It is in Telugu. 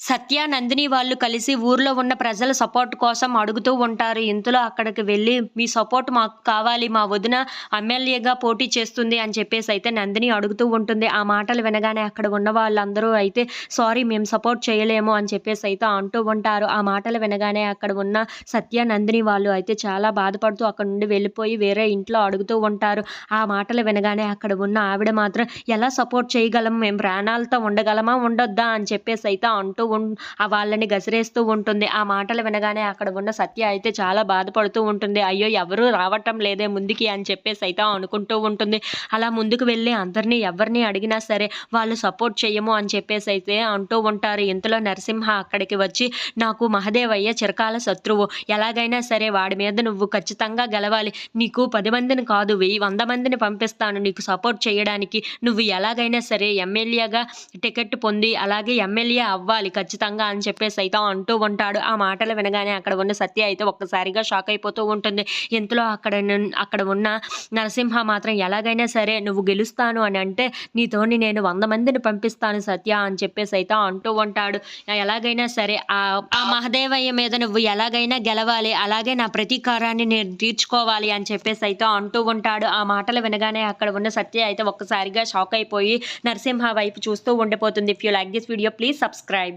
సత్య నందిని వాళ్ళు కలిసి ఊర్లో ఉన్న ప్రజల సపోర్ట్ కోసం అడుగుతూ ఉంటారు. ఇంతలో అక్కడికి వెళ్ళి మీ సపోర్ట్ మాకు కావాలి మా వదిన ఎమ్మెల్యేగా పోటీ చేస్తుంది అని చెప్పేసి అయితే నందిని అడుగుతూ ఉంటుంది. ఆ మాటలు వినగానే అక్కడ ఉన్న వాళ్ళందరూ అయితే సారీ మేము సపోర్ట్ చేయలేము అని చెప్పేసి అయితే అంటూ ఉంటారు. ఆ మాటలు వినగానే అక్కడ ఉన్న సత్య నందిని వాళ్ళు అయితే చాలా బాధపడుతూ అక్కడ నుండి వెళ్ళిపోయి వేరే ఇంట్లో అడుగుతూ ఉంటారు. ఆ మాటలు వినగానే అక్కడ ఉన్న ఆవిడ మాత్రం ఎలా సపోర్ట్ చేయగలం? మేము ప్రాణాలతో ఉండగలమా? ఉండొద్దా? అని చెప్పేసి అయితే అంటూ వాళ్ళని గసిరేస్తూ ఉంటుంది. ఆ మాటలు వినగానే అక్కడ ఉన్న సత్య అయితే చాలా బాధపడుతూ ఉంటుంది. అయ్యో ఎవరు రావటం లేదే ముందుకి అని చెప్పేసి అయితే అనుకుంటూ ఉంటుంది. అలా ముందుకు వెళ్ళి అందరినీ ఎవరిని అడిగినా సరే వాళ్ళు సపోర్ట్ చేయము అని చెప్పేసి అయితే అంటూ ఉంటారు. ఇంతలో నరసింహ అక్కడికి వచ్చి నాకు మహదేవయ్య చిరకాల శత్రువు. ఎలాగైనా సరే వాడి మీద నువ్వు ఖచ్చితంగా గెలవాలి. నీకు పది మందిని కాదు వెయ్యి వంద మందిని పంపిస్తాను. నీకు సపోర్ట్ చేయడానికి నువ్వు ఎలాగైనా సరే ఎమ్మెల్యేగా టికెట్ పొంది అలాగే ఎమ్మెల్యే అవ్వాలి. ఖచ్చితంగా అని చెప్పేసి అయితే అంటూ ఉంటాడు. ఆ మాటలు వినగానే అక్కడ ఉన్న సత్య అయితే ఒక్కసారిగా షాక్ అయిపోతూ ఉంటుంది. ఇంతలో అక్కడ అక్కడ ఉన్న నరసింహ మాత్రం ఎలాగైనా సరే నువ్వు గెలుస్తాను అని అంటే నీతోని నేను వంద మందిని పంపిస్తాను సత్య అని చెప్పేసి అయితే అంటూ ఉంటాడు. ఎలాగైనా సరే ఆ ఆ మహదేవయ్య మీద నువ్వు ఎలాగైనా గెలవాలి. అలాగే నా ప్రతీకారాన్ని నేను తీర్చుకోవాలి అని చెప్పేసి అయితే అంటూ ఉంటాడు. ఆ మాటలు వినగానే అక్కడ ఉన్న సత్య అయితే ఒక్కసారిగా షాక్ అయిపోయి నరసింహ వైపు చూస్తూ ఉండిపోతుంది. If you like this video please subscribe